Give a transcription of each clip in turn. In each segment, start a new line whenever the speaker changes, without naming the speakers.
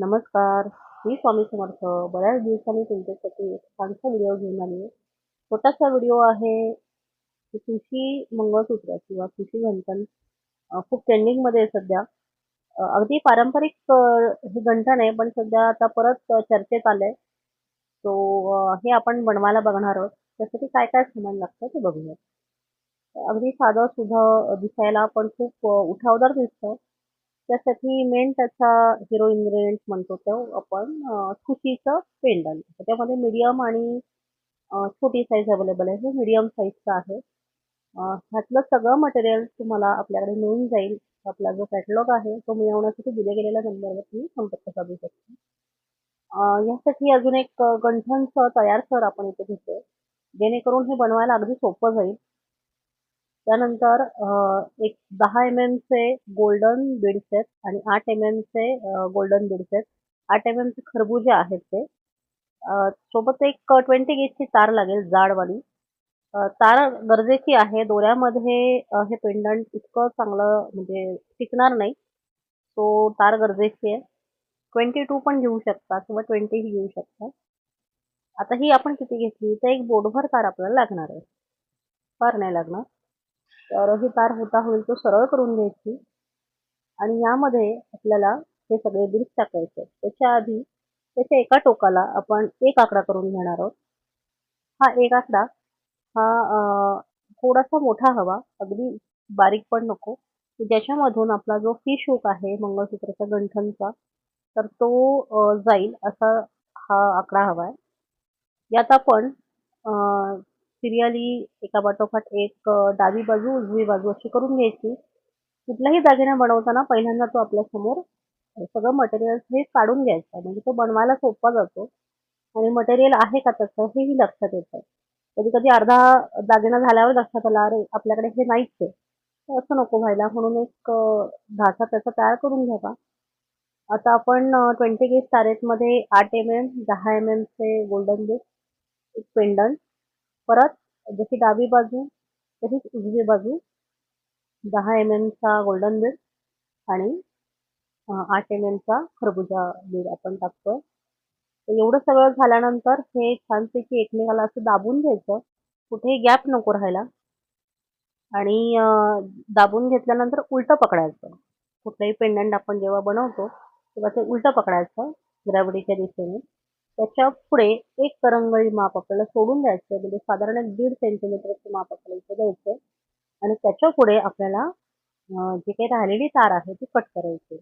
नमस्कार. मी स्वामी समर्थ. बऱ्याच दिवसांनी तुमच्यासाठी एक छानसा व्हिडिओ घेऊन आली आहे. छोटासा व्हिडिओ आहे की तुळशी मंगळसूत्र किंवा तुळशी घंटण खूप ट्रेंडिंगमध्ये आहे सध्या. अगदी पारंपरिक हे घंटण आहे पण सध्या आता परत चर्चेत चर्चेत आलंय. सो हे आपण बनवायला बघणार आहोत. त्यासाठी काय काय सामान लागतं ते बघूया अगदी साधं सुधं दिसायला पण खूप उठावदार दिसतं. त्यासाठी मेन त्याचा हिरो इन्ग्रेडियंट म्हणतो तो आपण खुशीचं ठुशीचं पेंडंट त्याच्यामध्ये मीडियम आणि छोटी साईज अवेलेबल आहे. हे मीडियम साईजचं आहे. ह्यातलं सगळं मटेरियल तुम्हाला आपल्याकडे मिळून जाईल. आपला जो कॅटलॉग आहे तो मिळवण्यासाठी दिल्या गेलेल्या नंबरवर तुम्ही संपर्क साधू शकता. यासाठी अजून एक गंठनचं तयार सर आपण इथे घेतो जेणेकरून हे बनवायला अगदी सोपं जाईल. त्यानंतर एक दहा एम चे गोल्डन बीड्स आहेत आणि आठ एम चे गोल्डन बीड्स आहेत. आठ एम चे खरबुजे आहेत ते. सोबत एक ट्वेंटी गेजची तार लागेल जाडवाली. तार गरजेची आहे. दोऱ्यामध्ये हे पेंडंट इतकं चांगलं म्हणजे टिकणार नाही. सो तार गरजेची आहे. ट्वेंटी टू पण घेऊ शकता किंवा ट्वेंटीही घेऊ शकता. आता ही आपण किती घेतली? तर एक बोटभर तार आपल्याला लागणार आहे. फार नाही लागणार. तर ही तार होता होईल तो सरळ करून घ्यायची. आणि यामध्ये आपल्याला हे सगळे बिल्स टाकायचे. त्याच्या आधी त्याच्या एका टोकाला आपण एक आकडा करून घेणार आहोत. हा एक आकडा हा थोडासा मोठा हवा अगदी बारीक पण नको. ज्याच्यामधून आपला जो फिश हुक आहे मंगळसूत्राच्या गंठनचा तर तो जाईल असा हा आकडा हवा आहे. यात आपण सिरियली एका पाठोपाठ एक डावी बाजू उजवी बाजू अशी करून घ्यायची. कुठलाही दागिना बनवताना पहिल्यांदा तो आपल्यासमोर सगळं मटेरियल हे काढून घ्यायचं. आहे म्हणजे तो बनवायला सोपा जातो. आणि मटेरियल आहे का तसं हेही लक्षात येतं. कधी कधी अर्धा दागिना झाल्यावर लक्षात आला अरे आपल्याकडे हे नाहीच. आहे असं नको व्हायला. म्हणून एक ढासा त्याचा तयार करून घ्यावा. आता आपण ट्वेंटी गेज तारेतमध्ये आठ एम एम दहा एम एमचे गोल्डन बीट एक पेंडंट परत जशी डावी बाजू तशीच उजवी बाजू. दहा एम एमचा गोल्डन बीड आणि आठ एम एमचा खरबुजा बीड आपण टाकतोय. तर एवढं सगळं झाल्यानंतर हे छानपैकी एकमेकाला असं दाबून घ्यायचं. कुठेही गॅप नको राहायला. आणि दाबून घेतल्यानंतर उलटं पकडायचं. कुठलंही पेंडंट आपण जेव्हा बनवतो तेव्हा ते उलटं पकडायचं. ग्रॅव्हिटीच्या दिशेने. त्याच्या पुढे एक करंगळी माप आपल्याला सोडून द्यायचं म्हणजे साधारण एक दीड सेंटीमीटरचं माप आपल्याला इथे द्यायचं आणि त्याच्या पुढे आपल्याला जी काही राहिलेली तार आहे ती कट करायची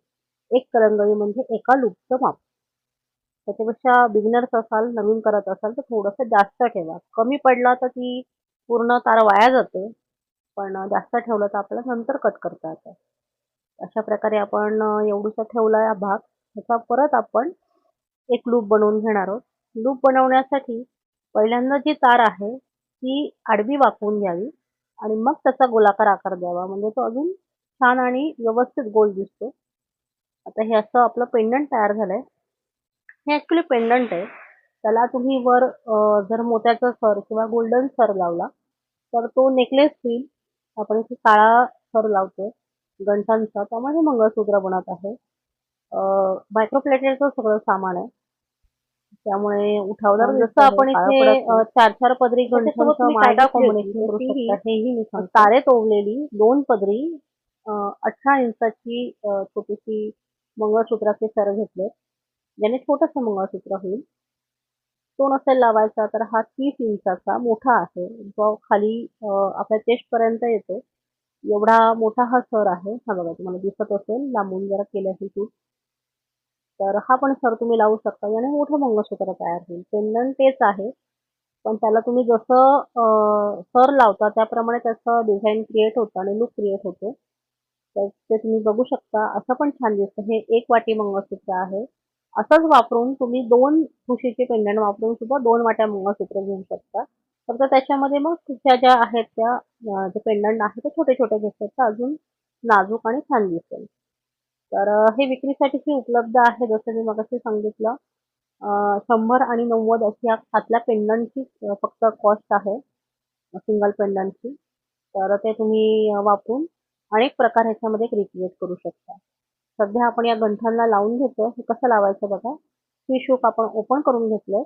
एक करंगळी म्हणजे एका लूपचं माप. त्याच्यापेक्षा बिगिनर्स असाल नवीन करत असाल तर थोडंसं जास्त ठेवा. कमी पडला तर ती पूर्ण तार वाया जाते. पण जास्त ठेवलं तर आपल्याला नंतर कट करता येतं. अशा प्रकारे आपण अं, एवढूसा ठेवला हा भाग. त्याचा परत आपण एक लूप बनवून घेणार आहोत. लूप बनवण्यासाठी पहिल्यांदा जी तार आहे ती आडवी वाकवून घ्यावी आणि मग त्याचा गोलाकार आकार द्यावा. म्हणजे तो अजून छान आणि व्यवस्थित गोल दिसतो. आता हे असं आपलं पेंडंट तयार झालंय. हे ऍक्च्युली पेंडंट आहे. त्याला तुम्ही वर जर मोत्याचा सर किंवा गोल्डन सर लावला तर तो नेकलेस होईल. आपण इथे काळा सर लावतोय गंठांचा त्यामध्ये मंगळसूत्र बनत आहे. मायक्रोप्लेटेडचं सगळं सामान आहे. त्यामुळे उठावदार जसं आपण इथे चार चार पदरी कॉम्बिनेशन. तारेत ओवलेली दोन पदरी अठरा इंचाची छोटीशी मंगळसूत्राचे सर घेतले. ज्याने छोटंसं मंगळसूत्र होईल. तो नसेल लावायचा तर हा तीस इंचाचा मोठा आहे. जो खाली आपल्या चेस्ट पर्यंत येतो. एवढा मोठा हा सर आहे. हा बघा तुम्हाला दिसत असेल. लांबून जरा केलं हे शूट तर हा पण सर तुम्ही लावू शकता. याने मोठं मंगळसूत्र तयार होईल. पेंडंट तेच आहे. पण त्याला तुम्ही जसं सर लावता त्याप्रमाणे त्याचं डिझाईन क्रिएट होतं आणि लुक क्रिएट होतो. तर ते तुम्ही बघू शकता. असं पण छान दिसतं. हे एक वाटी मंगळसूत्र आहे. असंच वापरून तुम्ही दोन ठुशीचे पेंडंट वापरून सुद्धा दोन वाट्या मंगळसूत्र घेऊ शकता. फक्त त्याच्यामध्ये मग तुमच्या ज्या आहेत त्या जे पेंडंट आहे ते छोटे छोटे घेतात तर अजून नाजूक आणि छान दिसेल. तर हे विक्रीसाठी उपलब्ध आहे जसं मी मगाशी सांगितलं. शंभर आणि नव्वद अशी या हातल्या पेंडंटची फक्त कॉस्ट आहे सिंगल पेंडंटची. तर ते तुम्ही वापरून अनेक प्रकार ह्याच्यामध्ये रिक्रिएट करू शकता. सध्या आपण या गंठांना लावून घेतोय. हे कसं लावायचं बघा. फिश हुक आपण ओपन करून घेतलंय.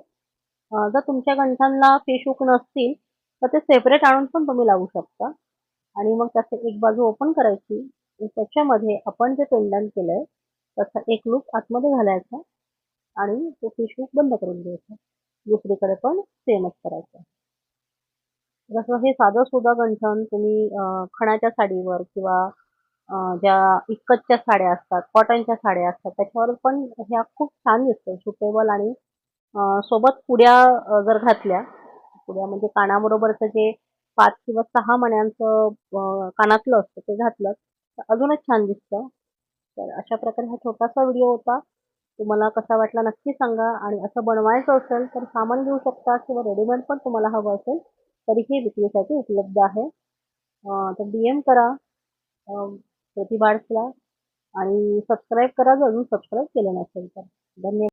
जर तुमच्या गंठांना फिश हुक नसतील तर ते सेपरेट आणून पण तुम्ही लावू शकता. आणि मग त्याची एक बाजू ओपन करायची. त्याच्यामध्ये आपण जे पेंडंट केलंय त्याचा एक लूप आतमध्ये घालायचा आणि तो फिश लूप बंद करून द्यायचा दुसरीकडे पण सेमच करायचं. जसं हे साधं सुद्धा गंठन तुम्ही खणाच्या साडीवर किंवा ज्या इक्कतच्या साड्या असतात कॉटनच्या साड्या असतात त्याच्यावर पण ह्या खूप छान दिसतं सुटेबल आणि सोबत पुड्या जर घातल्या पुड्या म्हणजे कानाबरोबरचं जे पाच किंवा सहा मण्यांचं कानातलं असतं ते घातलं अजूनच छान दिसतं. तर अशा प्रकारे हा छोटासा व्हिडिओ होता. तुम्हाला कसा वाटला नक्की सांगा आणि असं बनवायचं असेल तर सामान घेऊ शकता किंवा रेडीमेड पण तुम्हाला हवं असेल तरीही विक्रीसाठी उपलब्ध आहे. तर डी एम करा अं, प्रतिभा आणि सबस्क्राईब करा जर अजून सबस्क्राईब केलं नसेल तर. धन्यवाद.